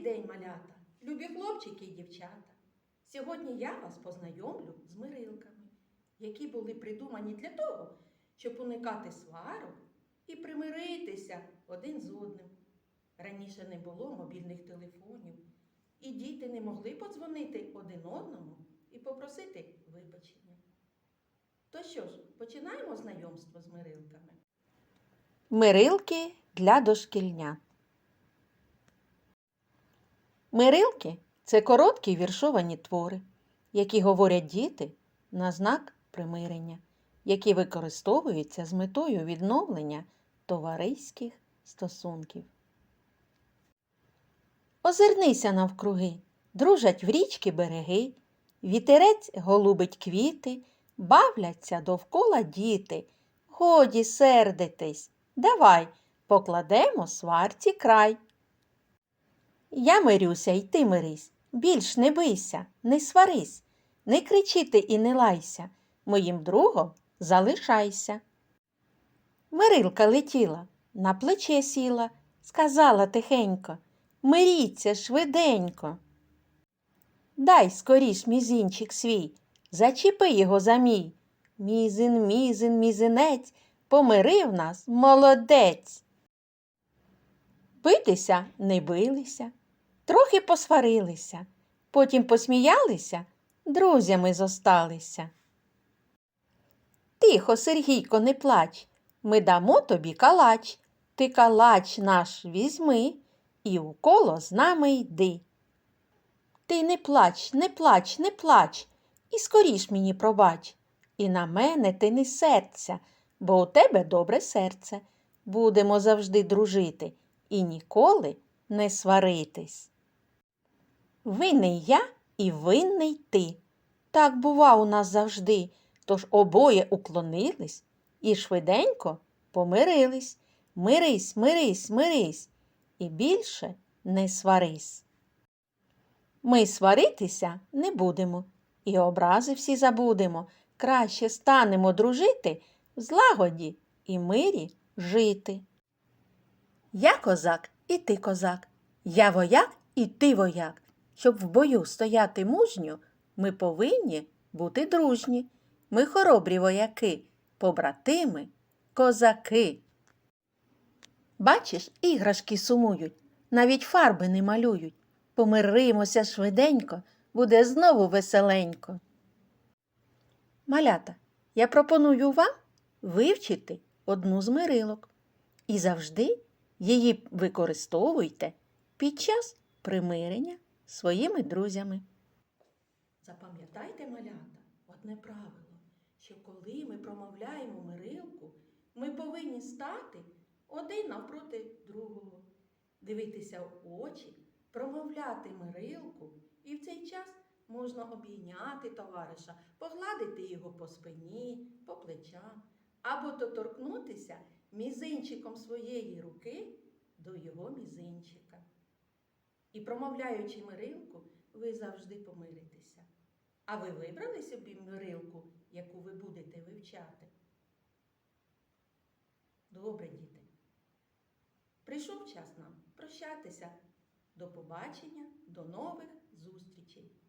день, малята, любі хлопчики і дівчата. Сьогодні я вас познайомлю з мирилками, які були придумані для того, щоб уникати сварок і примиритися один з одним. Раніше не було мобільних телефонів, і діти не могли подзвонити один одному і попросити вибачення. То що ж, починаємо знайомство з мирилками. Мирилки для дошкільнят. Мирилки це короткі віршовані твори, які говорять діти на знак примирення, які використовуються з метою відновлення товариських стосунків. Озирнися навкруги, дружать в річки береги, вітерець голубить квіти, бавляться довкола діти. Годі сердитись, давай покладемо сварці край. Я мирюся, й ти мирись, більш не бийся, не сварись, не кричи ти і не лайся, моїм другом залишайся. Мирилка летіла, на плече сіла, сказала тихенько, миріться швиденько. Дай скоріш мізинчик свій, зачіпи його за мій. Мізин, мізин, мізинець, помирив нас молодець. Битися не билися, трохи посварилися, потім посміялися, друзями зосталися. Тихо, Сергійко, не плач, ми дамо тобі калач. Ти калач наш візьми і у коло з нами йди. Ти не плач, не плач, не плач, і скоріш мені пробач. І на мене ти не серця, бо у тебе добре серце. Будемо завжди дружити і ніколи не сваритись. Винний я і винний ти. Так бува у нас завжди, тож обоє уклонились і швиденько помирились. Мирись, мирись, мирись, і більше не сварись. Ми сваритися не будемо, і образи всі забудемо. Краще станемо дружити в злагоді і мирі жити. Я козак, і ти козак, я вояк, і ти вояк. Щоб в бою стояти мужньо, ми повинні бути дружні. Ми хоробрі вояки, побратими, козаки. Бачиш, іграшки сумують, навіть фарби не малюють. Помиримося швиденько, буде знову веселенько. Малята, я пропоную вам вивчити одну з мирилок і завжди її використовуйте під час примирення своїми друзями. Запам'ятайте, малята, одне правило, що коли ми промовляємо мирилку, ми повинні стати один навпроти другого, дивитися в очі, промовляти мирилку, і в цей час можна обійняти товариша, погладити його по спині, по плечам, або доторкнутися мізинчиком своєї руки до його мізинчика. І промовляючи мирилку, ви завжди помиритеся. А ви вибрали собі мирилку, яку ви будете вивчати? Добре, діти. Прийшов час нам прощатися. До побачення, до нових зустрічей!